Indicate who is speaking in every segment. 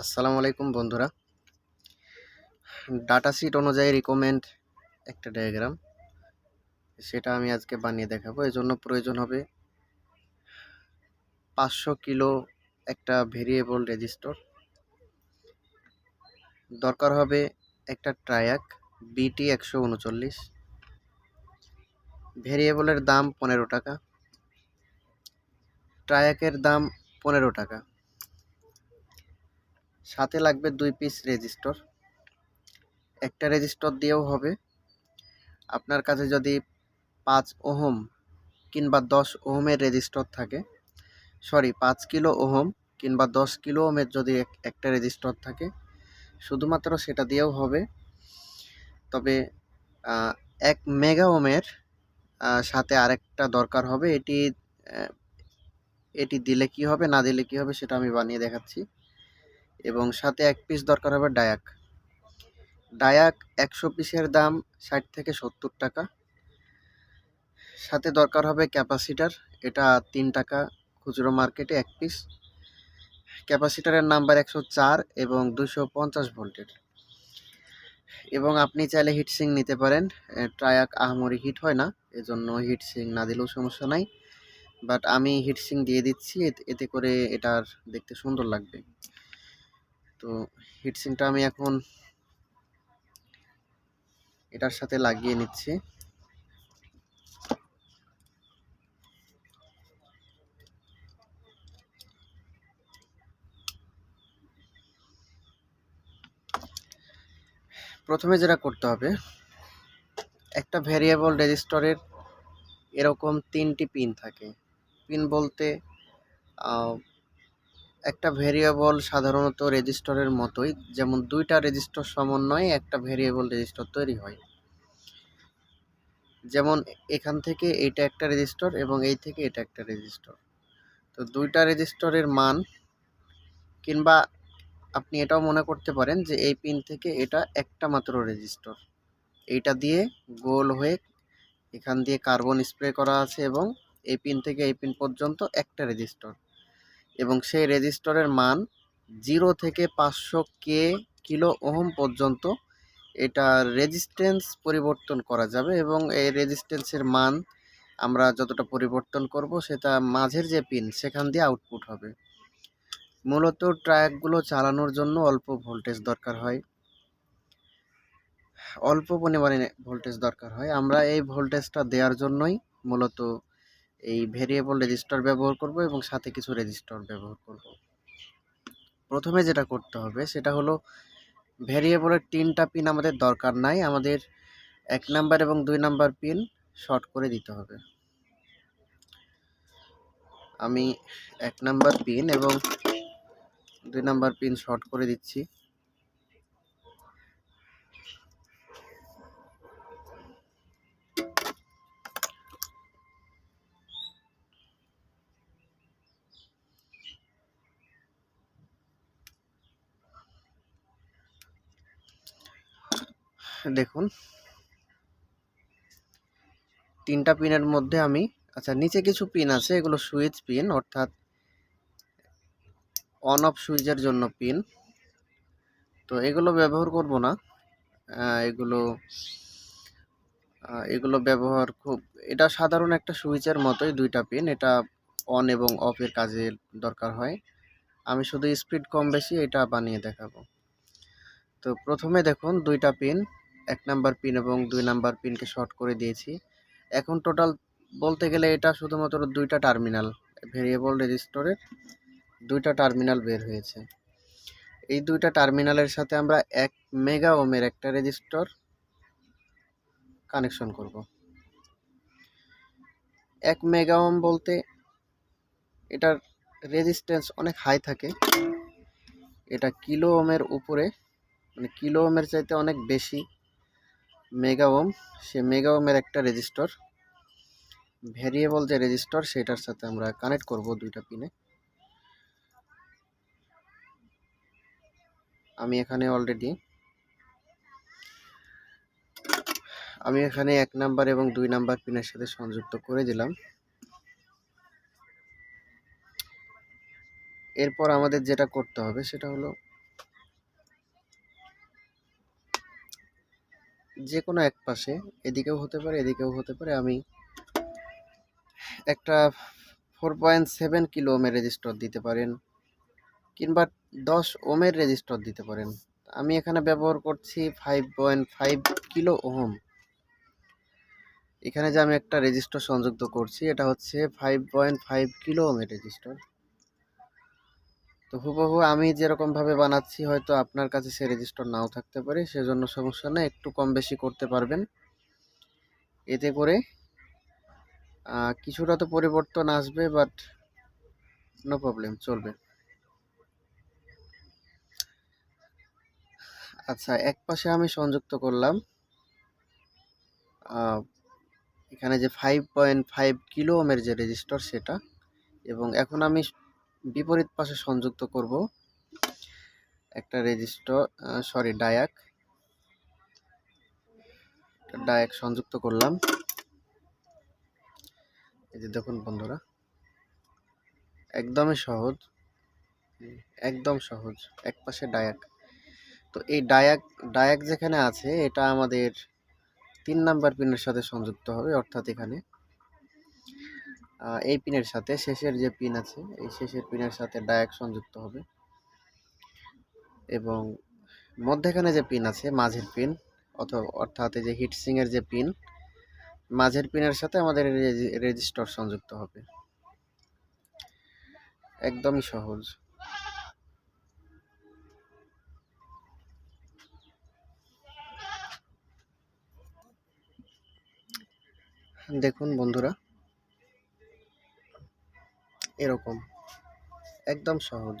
Speaker 1: আসসালামু আলাইকুম বন্ধুরা। ডাটা শিট অনুযায়ী রিকমেন্ড একটা ডায়াগ্রাম সেটা আমি আজকে বানিয়ে দেখাবো। জন্য প্রয়োজন হবে পাঁচশো কিলো একটা ভেরিয়েবল রেজিস্টর দরকার হবে একটা ট্রায়াক বিটি একশো উনচল্লিশ। ভেরিয়েবলের দাম পনেরো টাকা। ট্রায়াকের দাম পনেরো টাকা। সাথে লাগবে দুই পিস রেজিস্টর। একটা রেজিস্টর দিয়েও হবে। আপনার কাছে যদি পাঁচ ওহম কিংবা দশ ওহমের রেজিস্টর থাকে সরি পাঁচ কিলো ওহম কিংবা দশ কিলো ওহমের যদি এক- একটা রেজিস্টর থাকে, শুধুমাত্র সেটা দিয়েও হবে। তবে এক মেগা ওমের সাথে আরেকটা দরকার হবে। এটি এটি দিলে কি হবে, না দিলে কি হবে, সেটা আমি বানিয়ে দেখাচ্ছি। এবং সাথে এক পিস দরকার হবে ডায়াক ডায়াক একশো পিসের দাম ষাট থেকে সত্তর টাকা। সাথে দরকার হবে ক্যাপাসিটার, এটা তিন টাকা। খুচরো মার্কেটে এক পিস ক্যাপাসিটারের নাম্বার একশো চার এবং দুশো পঞ্চাশ ভোল্টের। এবং আপনি চাইলে হিটসিং নিতে পারেন। ট্রায়াক আহামরি হিট হয় না, এজন্য হিটসিং না দিলেও সমস্যা নাই। বাট আমি হিটসিং দিয়ে দিচ্ছি এতে করে এটার দেখতে সুন্দর লাগবে। তো হিটসিংটা আমি এখন এটার সাথে লাগিয়ে নিচ্ছি। প্রথমে যেটা করতে হবে, একটা ভ্যারিয়েবল রেজিস্টরের এরকম তিনটি পিন থাকে। পিন বলতে একটা ভেরিয়েবল সাধারণত রেজিস্টরের মতোই, যেমন দুইটা রেজিস্টর সমন্বয়ে একটা ভেরিয়েবল রেজিস্টর তৈরি হয়। যেমন এখান থেকে এটা একটা রেজিস্টর এবং এই থেকে এটা একটা রেজিস্টর তো দুইটা রেজিস্টরের মান, কিংবা আপনি এটাও মনে করতে পারেন যে এই পিন থেকে এটা একটা মাত্র রেজিস্টর এইটা দিয়ে গোল হয়ে এখান দিয়ে কার্বন স্প্রে করা আছে এবং এই পিন থেকে এই পিন পর্যন্ত একটা রেজিস্টর এবং সেই রেজিস্টরের মান জিরো থেকে পাঁচশো কে কিলো ওহম পর্যন্ত এটা রেজিস্ট্যান্স পরিবর্তন করা যাবে এবং এই রেজিস্ট্যান্সের মান আমরা যতটা পরিবর্তন করব সেটা মাঝের যে পিন সেখান দিয়ে আউটপুট হবে। মূলত ট্রায়াকগুলো চালানোর জন্য অল্প ভোল্টেজ দরকার হয়। অল্প পরিমাণে ভোল্টেজ দরকার হয়। আমরা এই ভোল্টেজটা দেওয়ার জন্যই মূলত এই ভেরিয়েবল রেজিস্টার ব্যবহার করব এবং সাথে কিছু রেজিস্টার ব্যবহার করব। প্রথমে যেটা করতে হবে, সেটা হলো ভেরিয়েবলের তিনটা পিন আমাদের দরকার নাই, আমাদের এক নাম্বার এবং দুই নাম্বার পিন শর্ট করে দিতে হবে। আমি এক নাম্বার পিন এবং দুই নাম্বার পিন শর্ট করে দিচ্ছি। দেখুন। তিনটা পিনের মধ্যে আমি আচ্ছা নিচে কিছু পিন আছে, এগুলো সুইচ পিন, অর্থাৎ অন অফ সুইচের জন্য পিন। তো এগুলো ব্যবহার করব না। এগুলো এগুলো ব্যবহার খুব, এটা সাধারণ একটা সুইচের মতোই দুইটা পিন, এটা অন এবং অফের কাজে দরকার হয়। আমি শুধু স্পিড কম বেশি এটা বানিয়ে দেখাবো। তো প্রথমে দেখুন, দুইটা পিন। এক নাম্বার পিন এবং দুই নাম্বার পিনকে শর্ট করে দিয়েছি। এখন টোটাল বলতে গেলে এটা শুধুমাত্র দুইটা টার্মিনাল ভেরিয়েবল রেজিস্টরের দুইটা টার্মিনাল বের হয়েছে। এই দুইটা টার্মিনালের সাথে আমরা এক মেগা ওমের একটা রেজিস্টর কানেকশন করব। এক মেগা ওম বলতে এটার রেজিস্ট্যান্স অনেক হাই থাকে। এটা কিলো ওমের উপরে মানে কিলো ওমের চাইতে অনেক বেশি। মেগা ওম সে মেগা ওমের একটা রেজিস্টর। ভ্যারিয়েবল যে রেজিস্টর, সেটার সাথে আমরা কানেক্ট করব দুইটা পিনে। আমি এখানে অলরেডি আমি এখানে এক নাম্বার এবং দুই নাম্বার পিনের সাথে সংযুক্ত করে দিলাম। এরপর আমাদের যেটা করতে হবে, সেটা হলো যে কোনো এক পাশে, এদিকেও হতে পারে, এদিকেও হতে পারে, আমি একটা ফোর পয়েন্ট সেভেন কিলো ওমের রেজিস্টার দিতে পারেন কিংবা দশ ওমের রেজিস্টার দিতে পারেন। আমি এখানে ব্যবহার করছি five point five kilo ohm. এখানে যে আমি একটা রেজিস্টার সংযুক্ত করছি, এটা হচ্ছে ফাইভ পয়েন্ট ফাইভ কিলো ওমের রেজিস্টার তো হুবহু আমি যেরকমভাবে বানাচ্ছি, হয়তো আপনার কাছে সে রেজিস্টার নাও থাকতে পারে। সেজন্য সমস্যা নেই, একটু কম বেশি করতে পারবেন। এতে করে কিছুটা তো পরিবর্তন আসবে বাট নো প্রবলেম চলবে। আচ্ছা এক পাশে আমি সংযুক্ত করলাম। এখানে যে ফাইভ পয়েন্ট ফাইভ কিলো ওমের যে রেজিস্টার সেটা, এবং এখন আমি বিপরীত পাশে সংযুক্ত করব। একটা রেজিস্টার সরি ডায়াক। ডায়াক সংযুক্ত করলাম। এই যে দেখুন বন্ধুরা, একদমই সহজ। একদম সহজ, এক পাশে ডায়াক। তো এই ডায়াক ডায়াক যেখানে আছে, এটা আমাদের তিন নাম্বার পিনের সাথে সংযুক্ত হবে, অর্থাৎ এখানে। এই পিনের সাথে শেষের যে পিন আছে, এই শেষের পিনের সাথে ডায়াক সংযুক্ত হবে। এবং মধ্যেখানে যে পিন আছে, মাঝের পিন, অথবা অর্থাৎ যে হিটসিং এর যে পিন, মাঝের পিনের সাথে আমাদের রেজিস্টার সংযুক্ত হবে। একদমই সহজ। দেখুন বন্ধুরা এরকম। একদম সহজ।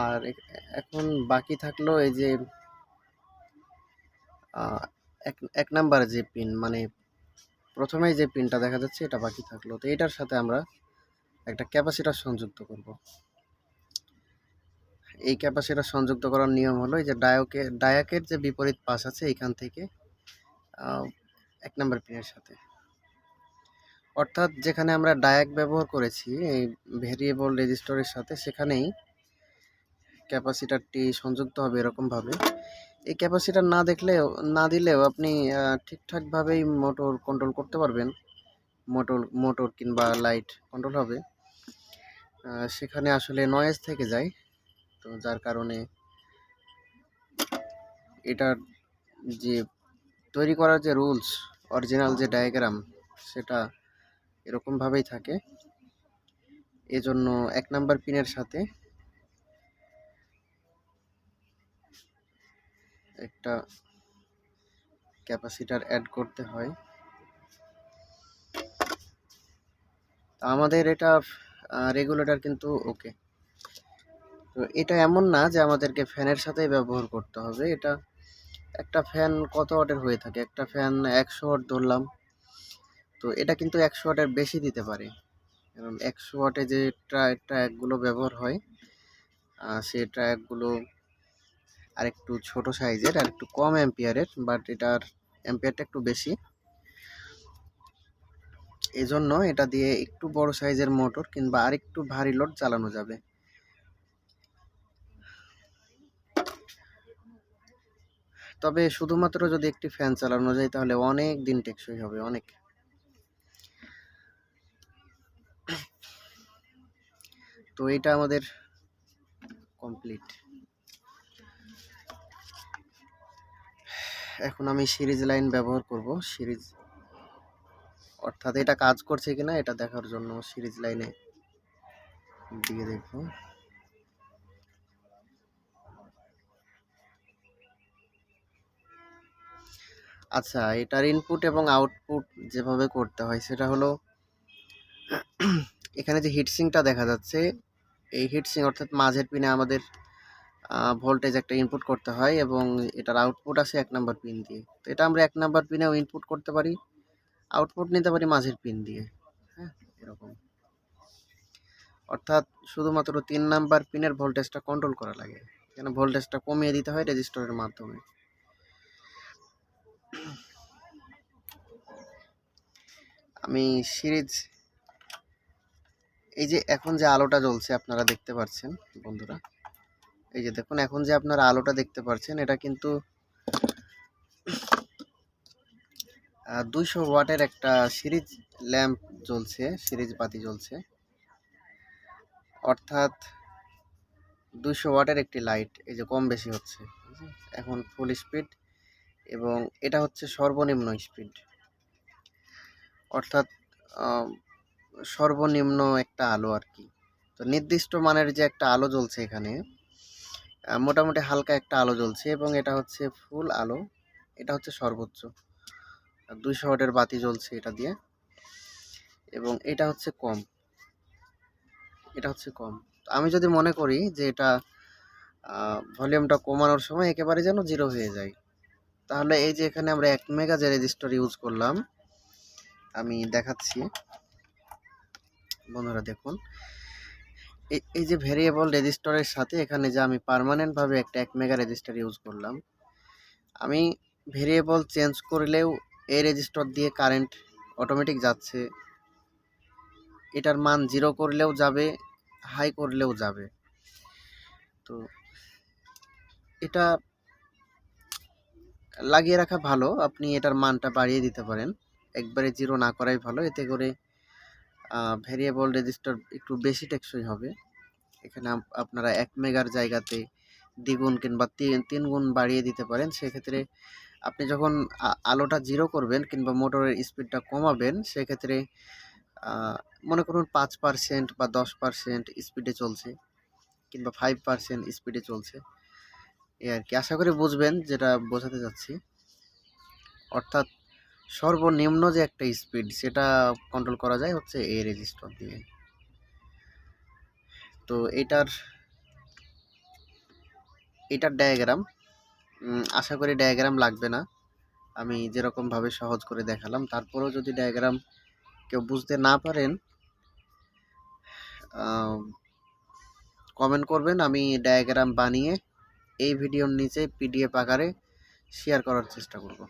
Speaker 1: আর এখন বাকি থাকল এই যে এক এক নাম্বার যে পিন মানে প্রথমেই যে পিনটা দেখা যাচ্ছে এটা বাকি থাকল। তো এটার সাথে আমরা একটা ক্যাপাসিটার সংযুক্ত করব। এই ক্যাপাসিটার সংযুক্ত করার নিয়ম হলো এই যে ডায়োকে, ডায়াকের যে বিপরীত পাশ আছে এইখান থেকে এক নাম্বার পিনের সাথে। অর্থাৎ যেখানে আমরা ডায়াক ব্যবহার করেছি, এই ভেরিয়েবল রেজিস্টরের সাথে, সেখানেই ক্যাপাসিটারটি সংযুক্ত হবে এরকমভাবে। এই ক্যাপাসিটার না দেখলেও না দিলেও আপনি ঠিকঠাকভাবেই মোটর কন্ট্রোল করতে পারবেন। মোটর মোটর কিংবা লাইট কন্ট্রোল হবে। সেখানে আসলে নয়েজ থেকে যায়। তো যার কারণে এটার যে তৈরি করার যে রুলস অরিজিনাল যে ডায়াগ্রাম সেটা এরকমভাবেই থাকে। এজন্য এক নাম্বার পিনের সাথে একটা ক্যাপাসিটার অ্যাড করতে হয়। আমাদের এটা রেগুলেটর কিন্তু ওকে। তো এটা এমন না যে আমাদেরকে ফ্যানের সাথেই ব্যবহার করতে হবে। এটা একটা ফ্যান কত ওয়াটের হয়ে থাকে? একটা ফ্যান একশো ওয়াট ধরলাম। তো এটা কিন্তু একশো ওয়াটের বেশি দিতে পারে। কারণ একশো ওয়াটে যে ট্রাই ট্র্যাকগুলো ব্যবহার হয় সেই ট্র্যাকগুলো আরেকটু ছোট সাইজের আর একটু কম অ্যাম্পিয়ারের, বাট এটার অ্যাম্পিয়ারটা একটু বেশি। এজন্য এটা দিয়ে একটু বড় সাইজের মোটর কিংবা আরেকটু ভারী লোড চালানো যাবে। তবে শুধুমাত্র যদি একটি ফ্যান চালানো যায়, তাহলে অনেক দিন টেকসই হবে, অনেক। তো এটা আমাদের কমপ্লিট এখন আমি সিরিজ লাইন ব্যবহার করব। সিরিজ অর্থাৎ এটা কাজ করছে কিনা এটা দেখার জন্য সিরিজ লাইনে দিয়ে দেখব। আচ্ছা এটার ইনপুট এবং আউটপুট যেভাবে করতে হয়, সেটা হলো, এখানে যে হিটসিংটা দেখা যাচ্ছে এই হিটসিং অর্থাৎ মাঝের পিনে আমাদের ভোল্টেজ একটা ইনপুট করতে হয় এবং এটার আউটপুট আছে এক নাম্বার পিন দিয়ে। তো এটা আমরা এক নাম্বার পিনেও ইনপুট করতে পারি আউটপুট নিতে পারি মাঝের পিন দিয়ে। হ্যাঁ এরকম। অর্থাৎ শুধুমাত্র তিন নাম্বার পিনের ভোল্টেজটা কন্ট্রোল করা লাগে এখানে ভোল্টেজটা কমিয়ে দিতে হয় রেজিস্টরের মাধ্যমে। আমি সিরিজ এই যে এখন যে আলোটা জ্বলছে, আপনারা দেখতে পাচ্ছেন বন্ধুরা। এই যে দেখুন, এখন যে আপনারা আলোটা দেখতে পাচ্ছেন এটা কিন্তু দুইশো ওয়াটের একটা সিরিজ ল্যাম্প জ্বলছে, সিরিজ বাতি জ্বলছে। অর্থাৎ দুইশো ওয়াটের একটি লাইট, এই যে কম বেশি হচ্ছে। এখন ফুল স্পিড এবং এটা হচ্ছে সর্বনিম্ন স্পিড। অর্থাৎ সর্বনিম্ন একটা আলো আর কি। তো নির্দিষ্ট মানের যে একটা আলো জ্বলছে এখানে মোটামুটি হালকা একটা আলো জ্বলছে এবং এটা হচ্ছে ফুল আলো, এটা হচ্ছে সর্বোচ্চ। দুইশো ওয়াটের বাতি জ্বলছে এটা দিয়ে। এবং এটা হচ্ছে কম। এটা হচ্ছে কম। আমি যদি মনে করি যে এটা ভলিউমটা কমানোর সময় একেবারে যেন জিরো হয়ে যায়, তাহলে এই যে এখানে আমরা এক মেগা যে রেজিস্টার ইউজ করলাম, আমি দেখাচ্ছি। বন্ধুরা দেখুন। এই যে ভেরিয়েবল রেজিস্টারের সাথে এখানে যে আমি পার্মানেন্টভাবে একটা এক মেগা রেজিস্টার ইউজ করলাম, আমি ভেরিয়েবল চেঞ্জ করলেও এই রেজিস্টার দিয়ে কারেন্ট অটোমেটিক যাচ্ছে। এটার মান জিরো করলেও যাবে হাই করলেও যাবে। তো এটা লাগিয়ে রাখা ভালো, আপনি এটার মানটা বাড়িয়ে দিতে পারেন। একবারে জিরো না করাই ভালো, এতে করে ভেরিয়েবল রেজিস্টার একটু বেশি টেকসই হবে। এখানে আপ- আপনারা এক মেগার জায়গাতে দ্বিগুণ কিংবা তিন তিন গুণ বাড়িয়ে দিতে পারেন। সেক্ষেত্রে আপনি যখন আলোটা জিরো করবেন কিংবা মোটরের স্পিডটা কমাবেন, সেক্ষেত্রে মনে করুন পাঁচ পার্সেন্ট বা দশ পার্সেন্ট স্পিডে চলছে কিংবা ফাইভ পার্সেন্ট স্পিডে চলছে। এই আর কি। আশা করি বুঝবেন, যেটা বোঝাতে যাচ্ছি অর্থাৎ সর্বনিম্ন যে একটা স্পিড সেটা কন্ট্রোল করা যায় হচ্ছে এই রেজিস্টার দিয়ে। তো এটার এটার ডায়াগ্রাম আশা করি ডায়াগ্রাম লাগবে না। আমি যেরকমভাবে সহজ করে দেখালাম, তারপরেও যদি ডায়াগ্রাম কেউ বুঝতে না পারেন কমেন্ট করবেন। আমি ডায়াগ্রাম বানিয়ে এই ভিডিওর নিচে পিডিএফ আকারে শেয়ার করার চেষ্টা করব।